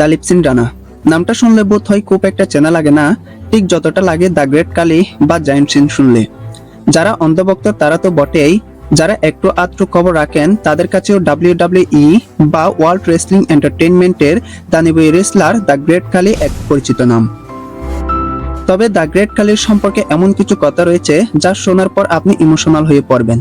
দালিপ সিং রানা। নামটা শুনলে বোধ হয় খুব একটা চেনা লাগে না, ঠিক যতটা লাগে দ্য গ্রেট কালি বা জায়েন্ট সিং শুনলে। যারা অন্ধভক্ত তারা তো বটেই, যারা একটু আত্র খবর রাখেন তাদের কাছেও ডাব্লিউ ই বা ওয়ার্ল্ড রেসলিং এন্টারটেইনমেন্টের দানিবই রেসলার দ্য গ্রেট কালি এক পরিচিত নাম। তবে দ্য গ্রেট কালির সম্পর্কে এমন কিছু কথা রয়েছে যা শোনার পর আপনি ইমোশনাল হয়ে পড়বেন।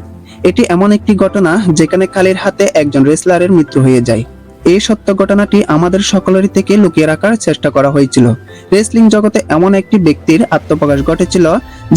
এটি এমন একটি ঘটনা যেখানে কালির হাতে একজন রেসলারের মৃত্যু হয়ে যায়। এই সত্য ঘটনাটি আমাদের সকলেরই থেকে লুকিয়ে রাখার চেষ্টা করা হয়েছিল। রেসলিং জগতে এমন একটি ব্যক্তির আত্মপ্রকাশ ঘটেছিল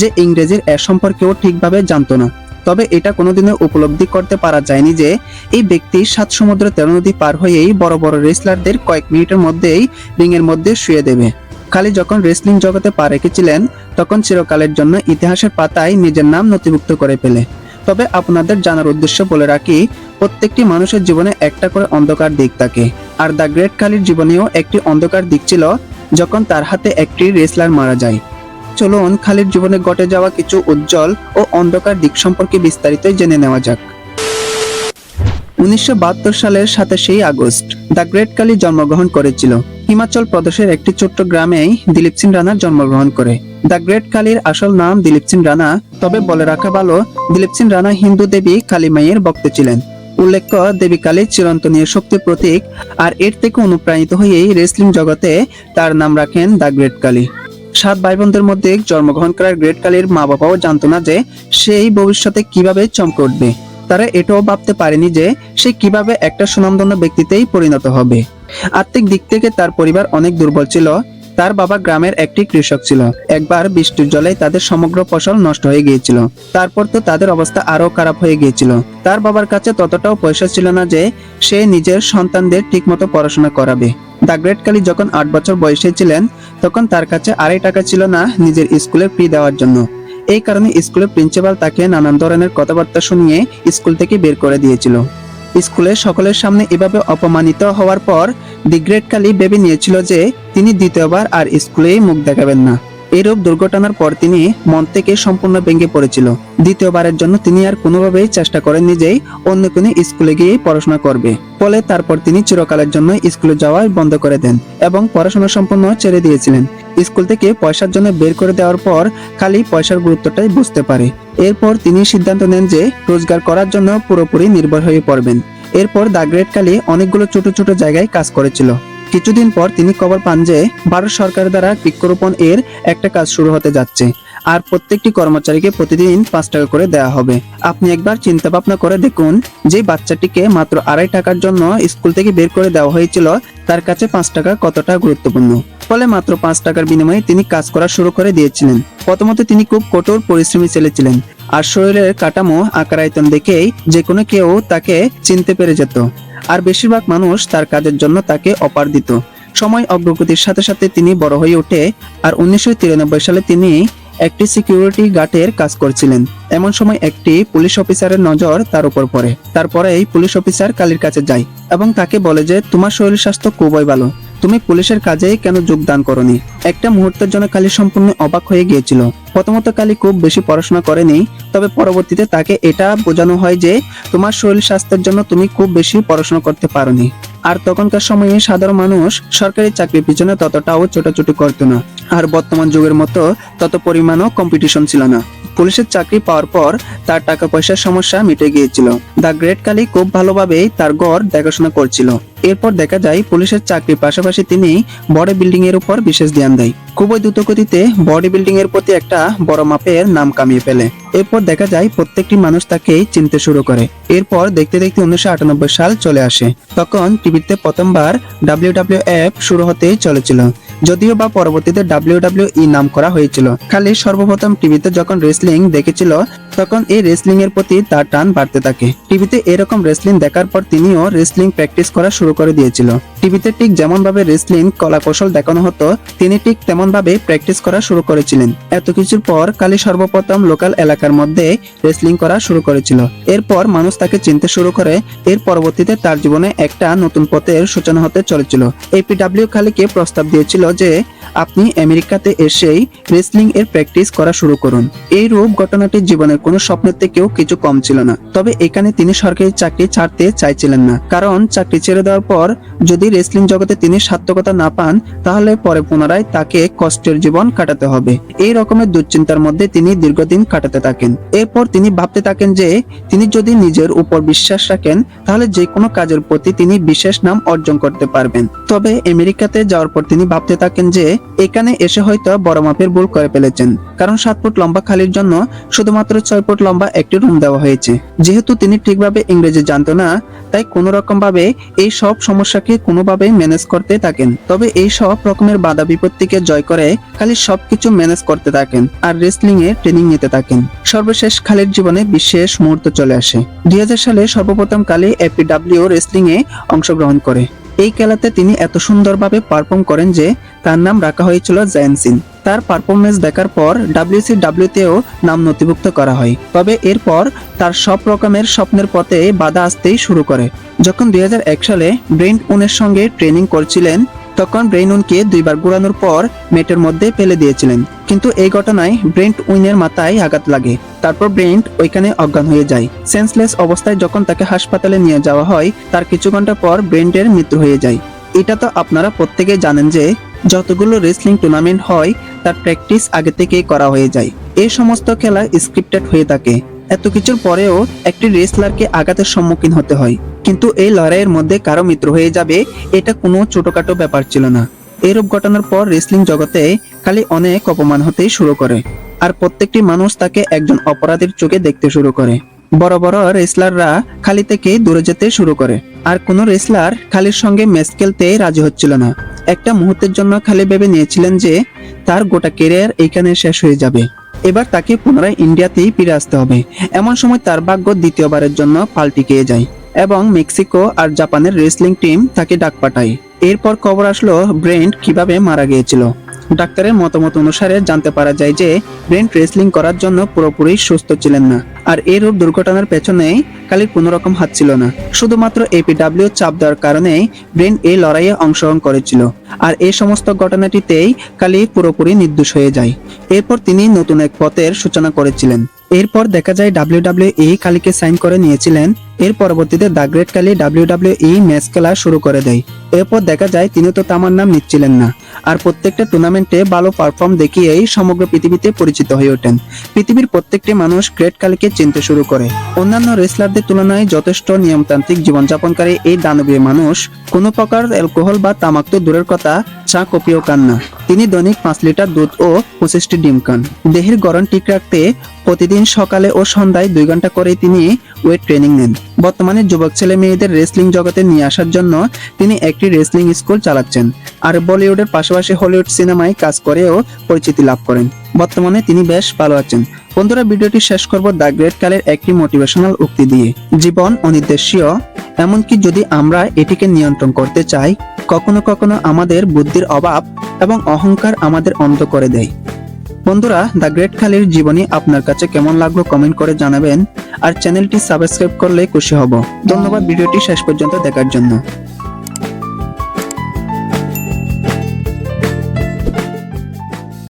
যে ইংরেজির এ সম্পর্কেও ঠিকভাবে জানতো না। তবে এটা কোনোদিনও উপলব্ধি করতে পারা যায়নি যে এই ব্যক্তি সাত সমুদ্র তেরো নদী পার হয়েই বড় বড় রেসলারদের কয়েক মিনিটের মধ্যেই রিংয়ের মধ্যে শুয়ে দেবে। খালি যখন রেসলিং জগতে পা রেখেছিলেন, তখন চিরকালের জন্য ইতিহাসের পাতায় নিজের নাম নথিভুক্ত করে ফেলে। তবে আপনাদের জানার উদ্দেশ্য বলে রাখি প্রত্যেকটি মানুষের জীবনে একটা করে অন্ধকার দিক থাকে। আর দ্য গ্রেট কালির জীবনেও একটি অন্ধকার দিক ছিল, যখন তার হাতে একটি রেসলার মারা যায়। চলুন, খালির জীবনে ঘটে যাওয়া কিছু উজ্জ্বল ও অন্ধকার দিক সম্পর্কে বিস্তারিত জেনে নেওয়া যাক। উনিশশো বাহাত্তর সালের সাতাশে আগস্ট, দ্য গ্রেট কালি জন্মগ্রহণ করেছিল। হিমাচল প্রদেশের একটি ছোট্ট গ্রামেই দিলীপ সিং রানা জন্মগ্রহণ করে। দ্য গ্রেট কালীর আসল নাম দিলীপ সিং রানা, তবে বলে রাখা ভালো, দিলীপ সিং রানা হিন্দু দেবী কালী মায়ের ভক্ত ছিলেন। উল্লেখ্য, দেবী কালী চিরন্তনীয় শক্তির প্রতীক আর এর থেকে অনুপ্রাণিত হয়েই রেসলিং জগতে তার নাম রাখেন দ্য গ্রেট কালী। সাত ভাই বোনদের মধ্যে জন্মগ্রহণ করার গ্রেট কালীর মা বাবাও জানতো না যে সেই ভবিষ্যতে কীভাবে চমকে উঠবে। তারা এটাও ভাবতে পারেনি যে সে কীভাবে একটা সুনামধন্য ব্যক্তিতেই পরিণত হবে। আর্থিক দিক থেকে তার পরিবার অনেক দুর্বল ছিল তার বাবা গ্রামের একটি কৃষক ছিল। একবার বৃষ্টির জলে তাদের সমগ্র ফসল নষ্ট হয়ে গিয়েছিল। তারপর তো তাদের অবস্থা আরও খারাপ হয়ে গিয়েছিল। তার বাবার কাছে ততটাও পয়সা ছিল না যে, সে নিজের সন্তানদের ঠিকমতো পড়াশোনা করাবে। দ্য গ্রেট কালী যখন আট বছর বয়সে ছিলেন, তখন তার কাছে আড়াই টাকা ছিল না নিজের স্কুলে ফি দেওয়ার জন্য। এই কারণে স্কুলের প্রিন্সিপাল তাকে নানান ধরনের কথাবার্তা শুনিয়ে স্কুল থেকে বের করে দিয়েছিল। স্কুলে সকলের সামনে এভাবে অপমানিত হওয়ার পর দি গ্রেট কালি ভেবে নিয়েছিল যে তিনি দ্বিতীয়বার আর স্কুলেই মুখ দেখাবেন না। এরূপ দুর্ঘটনার পর তিনি মন থেকে সম্পূর্ণ ভেঙে পড়েছিল। দ্বিতীয়বারের জন্য তিনি আর কোনোভাবেই চেষ্টা করেন নিজেই অন্য কোনো স্কুলে গিয়ে পড়াশোনা করবে। ফলে তারপর তিনি চিরকালের জন্য স্কুলে যাওয়া বন্ধ করে দেন এবং পড়াশোনা সম্পূর্ণ ছেড়ে দিয়েছিলেন। স্কুল থেকে পয়সার জন্য বের করে দেওয়ার পর খালি পয়সার গুরুত্বটাই বুঝতে পারে। এরপর তিনি সিদ্ধান্ত নেন যে রোজগার করার জন্য পুরোপুরি নির্ভর হয়ে পড়বেন। এরপর দ্য গ্রেট কালি অনেকগুলো ছোট ছোট জায়গায় কাজ করেছিল। কিছুদিন পর তিনি খবর পান যে ভারত সরকার দ্বারা বৃক্ষরোপণ এর একটা কাজ শুরু হতে যাচ্ছে। আর প্রত্যেকটি কর্মচারীকে প্রতিদিন পাঁচ টাকা করে দেওয়া হবে। আপনি একবার চিন্তা ভাবনা করে দেখুন, যে বাচ্চাটিকে মাত্র আড়াই টাকার জন্য স্কুল থেকে বের করে দেওয়া হয়েছিল, তার কাছে পাঁচ টাকা কতটা গুরুত্বপূর্ণ? ফলে মাত্র পাঁচ টাকার বিনিময়ে তিনি কাজ করা শুরু করে দিয়েছিলেন। প্রথমত তিনি খুব কঠোর পরিশ্রমী ছেলে ছিলেন, আর শরীরের কাঠামো, আকার, আয়তন দেখেই যে কোনো কেউ তাকে চিনতে পেরে যেত। আর বেশিরভাগ মানুষ তার কাজের জন্য তাকে অপার দিত। সময় অগ্রগতির সাথে সাথে তিনি বড় হয়ে ওঠে আর উনিশশো তিরানব্বই সালে তিনি একটি সিকিউরিটি গার্ডের কাজ করছিলেন। এমন সময় একটি পুলিশ অফিসারের নজর তার উপর পড়ে। তারপরে এই পুলিশ অফিসার কালির কাছে যায় এবং তাকে বলে যে, তোমার শরীর স্বাস্থ্য খুবই ভালো। তুমি পুলিশের কাজে কেন যোগদান করনি? একটা মুহূর্তের জন্য কালী সম্পূর্ণ অবাক হয়ে গিয়েছিল। প্রথমত কালী খুব বেশি পড়াশোনা করেনি, তবে পরবর্তীতে তাকে এটা বোঝানো হয় যে তোমার শরীর স্বাস্থ্যের জন্য তুমি খুব বেশি পড়াশোনা করতে পারোনি। আর তখনকার সময়ে সাধারণ মানুষ সরকারি চাকরির পিছনে ততটাও ছোটাছুটি করতো না। আর বর্তমান যুগের মতো তত পরিমাণও কম্পিটিশন ছিল না। পুলিশের চাকরি পাওয়ার পর তার টাকা পয়সার সমস্যা মিটে গিয়েছিল। দ্য গ্রেট কালী খুব ভালোভাবেই তার গড় দেখাশোনা করছিল। এরপর দেখা যায় পুলিশের চাকরির পাশাপাশি তিনি বডি বিল্ডিং এর উপর বিশেষ ধ্যান দেয়। খুবই দ্রুত গতিতে বডি বিল্ডিং এর প্রতি একটা বড় মাপের নাম কামিয়ে ফেলে। এরপর দেখা যায় প্রত্যেকটি মানুষ তাকে চিনতে শুরু করে। এরপর দেখতে দেখতে উনিশশো আটানব্বই সাল চলে আসে। তখন টিভিতে প্রথমবার ডাব্লিউ ডাব্লিউ এফ শুরু হতেই চলেছিল। যদিও বা পরবর্তীতে ডাব্লিউ ডাব্লিউ ই নাম করা হয়েছিল। খালি সর্বপ্রথম টিভিতে যখন রেসলিং দেখেছিল তখন এই রেসলিং এর প্রতি তার টান বাড়তে থাকে। টিভিতে এরকম রেসলিং দেখার পর তিনিও রেসলিং প্র্যাকটিস করা শুরু করে দিয়েছিল। টিভিতে ঠিক যেমন ভাবে রেসলিং কলা কৌশল দেখানো হতো, তিনি ঠিক তেমন ভাবে প্র্যাকটিস করা শুরু করেছিলেন। এত কিছুর পর কালী সর্বপ্রথম লোকাল এলাকার মধ্যে রেসলিং করা শুরু করেছিল। এরপর মানুষ তাকে চিনতে শুরু করে, এর পরবর্তীতে তার জীবনে একটা নতুন পথের সূচনা হতে চলেছিল। এপিডাব্লিউ খালিকে প্রস্তাব দিয়েছিল যে, আপনি আমেরিকাতে এসেই রেসলিং এর প্র্যাকটিস করা শুরু করুন। এই রূপ ঘটনাটি জীবনের কোনো স্বপ্নের থেকেও কিছু কম ছিল না। তবে এখানে তিনি সরকারি চাকরি ছাড়তে চাইছিলেন না। কারণ চাকরি ছেড়ে দেওয়ার পর যদি রেসলিং জগতে তিনি সার্থকতা না পান, তাহলে পরে পুনরায় তাকে কষ্টের জীবন কাটাতে হবে। এই রকমের দুশ্চিন্তার মধ্যে তিনি দীর্ঘদিন কাটাতে থাকেন। এরপর তিনি ভাবতে থাকেন যে তিনি যদি নিজের উপর বিশ্বাস রাখেন, তাহলে যে কোনো কাজের প্রতি তিনি বিশেষ নাম অর্জন করতে পারবেন। তবে আমেরিকাতে যাওয়ার পর তিনি ভাবতে থাকেন যে এখানে এসে হয়তো বড় মাপের ভুল করে ফেলেছেন। কারণ সাত ফুট লম্বা খালির জন্য শুধুমাত্র ছয় ফুট লম্বা একটি রুম দেওয়া হয়েছে। যেহেতু তিনি ঠিকভাবে ইংরেজি জানতো না, তাই কোনো রকম ভাবে এই সব সমস্যাকে কোনোভাবে ম্যানেজ করতে থাকেন। তবে এই সব রকমের বাধা বিপত্তিকে জয় করে খালি সবকিছু ম্যানেজ করতে থাকেন আর রেসলিং এ ট্রেনিং নিতে থাকেন। সর্বশেষ খালির জীবনে বিশেষ মুহূর্ত চলে আসে। দুই হাজার সালে সর্বপ্রথম কালে এপিডাব্লিউ রেসলিং এ অংশগ্রহণ করে। এই খেলাতে তিনি এত সুন্দরভাবে পারফর্ম করেন যে তার নাম রাখা হয়েছিল জায়ানসিন তার পারফরমেন্স দেখার পর ডাব্লিউসিডাব্লিউ তেও নাম নথিভুক্ত করা হয়। তবে এরপর তার সব রকমের স্বপ্নের পথে বাধা আসতেই শুরু করে। যখন দুই হাজার এক সালে ব্রেন্ট উনের সঙ্গে ট্রেনিং করছিলেন তখন ব্রেইনুনকে দুইবার ঘুরানোর পর মেটের মধ্যে ফেলে দিয়েছিলেন। কিন্তু এই ঘটনায় ব্রেন্ট উইনের মাথায় আঘাত লাগে। তারপর ব্রেন্ট ওইখানে অজ্ঞান হয়ে যায়। সেন্সলেস অবস্থায় যখন তাকে হাসপাতালে নিয়ে যাওয়া হয়, তার কিছু ঘণ্টা পর ব্রেন্টের মৃত্যু হয়ে যায়। এটা তো আপনারা প্রত্যেকেই জানেন যে, যতগুলো রেসলিং টুর্নামেন্ট হয়, তার প্র্যাকটিস আগে থেকেই করা হয়ে যায়। এই সমস্ত খেলা স্ক্রিপ্টেড হয়ে থাকে। এত কিছুর পরেও একটি রেসলারকে আঘাতের সম্মুখীন হতে হয়। কিন্তু এই লড়াইয়ের মধ্যে কারও মিত্র হয়ে যাবে, এটা কোনো ছোটখাটো ব্যাপার ছিল না। এরূপ ঘটনার পর রেসলিং জগতে খালি অনেক অপমান হতেই শুরু করে, আর প্রত্যেকটি মানুষ তাকে একজন অপরাধীর চোখে দেখতে শুরু করে। বড় বড় রেসলাররা খালি থেকে দূরে যেতে শুরু করে, আর কোনো রেসলার খালির সঙ্গে ম্যাচ খেলতে রাজি হচ্ছিল না। একটা মুহূর্তের জন্য খালি ভেবে নিয়েছিলেন যে, তার গোটা কেরিয়ার এইখানে শেষ হয়ে যাবে। এবার তাকে পুনরায় ইন্ডিয়াতেই ফিরে আসতে হবে। এমন সময় তার ভাগ্য দ্বিতীয়বারের জন্য পাল্টি খেয়ে যায়। এবং মেক্সিকো আর জাপানের রেসলিং টিম তাকে ডাক পাঠায়। এরপর খবর আসলো ব্রেন্ট কীভাবে মারা গিয়েছিল। ডাক্তারের মতামত অনুসারে জানতে পারা যায় যে, ব্রেন্ট রেসলিং করার জন্য পুরোপুরি সুস্থ ছিলেন না, আর এরূপ দুর্ঘটনার পেছনেই কালির কোনো রকম হাত ছিল না। শুধুমাত্র এপিডাব্লিউ চাপ দেওয়ার কারণেই ব্রেন এই লড়াইয়ে অংশগ্রহণ করেছিল, আর এই সমস্ত ঘটনাটিতেই কালি পুরোপুরি নির্দোষ হয়ে যায়। এরপর তিনি নতুন এক পথের সূচনা করেছিলেন। এরপর দেখা যায় ডাব্লিউ এ কালিকে সাইন করে নিয়েছিলেন। এর পরবর্তীতে the great Khali W E match খেলা শুরু করে দেয়। এরপর দেখা যায় তিনি তো তামার নাম নিচ্ছিলেন না। আর প্রত্যেকটা টুর্নামেন্টে ভালো পারফর্ম দেখিয়েই সমগ্র পৃথিবীতে পরিচিত হয়ে ওঠেন। পৃথিবীর প্রত্যেকটি মানুষ গ্রেট কালিকে চিনতে শুরু করে। অন্যান্য রেসলারদের তুলনায় যথেষ্ট নিয়মতান্ত্রিক জীবনযাপনকারী এই দানবীয় মানুষ কোনো প্রকার অ্যালকোহল বা তামাক তো দূরের কথা, চা কপিও খান না। তিনি দৈনিক পাঁচ লিটার দুধ ও পঁচিশটি ডিম খান। দেহের গরম ঠিক রাখতে প্রতিদিন সকালে ও সন্ধ্যায় দুই ঘণ্টা করে তিনি ওয়েট ট্রেনিং নেন। বর্তমানে যুবক ছেলে মেয়েদের রেসলিং জগতে নিয়ে আসার জন্য তিনি একটি রেসলিং স্কুল চালাচ্ছেন আর বলিউডের পাশাপাশি হলিউড সিনেমায় কাজ করেও পরিচিতি লাভ করেন। বর্তমানে তিনি বেশ ভালো আছেন। বন্ধুরা, ভিডিওটি শেষ করব দ্য গ্রেট কালের একটি মোটিভেশনাল উক্তি দিয়ে। জীবন অনির্দেশীয়, এমনকি যদি আমরা এটিকে নিয়ন্ত্রণ করতে চাই, কখনো কখনো আমাদের বুদ্ধির অভাব এবং অহংকার আমাদের অন্ধ করে দেয়। বন্ধুরা, দ্য গ্রেট খালির জীবনী আপনার কাছে কেমন লাগল কমেন্ট করে জানাবেন, আর চ্যানেলটি সাবস্ক্রাইব করলে খুশি হব। ধন্যবাদ, ভিডিওটি শেষ পর্যন্ত দেখার জন্য।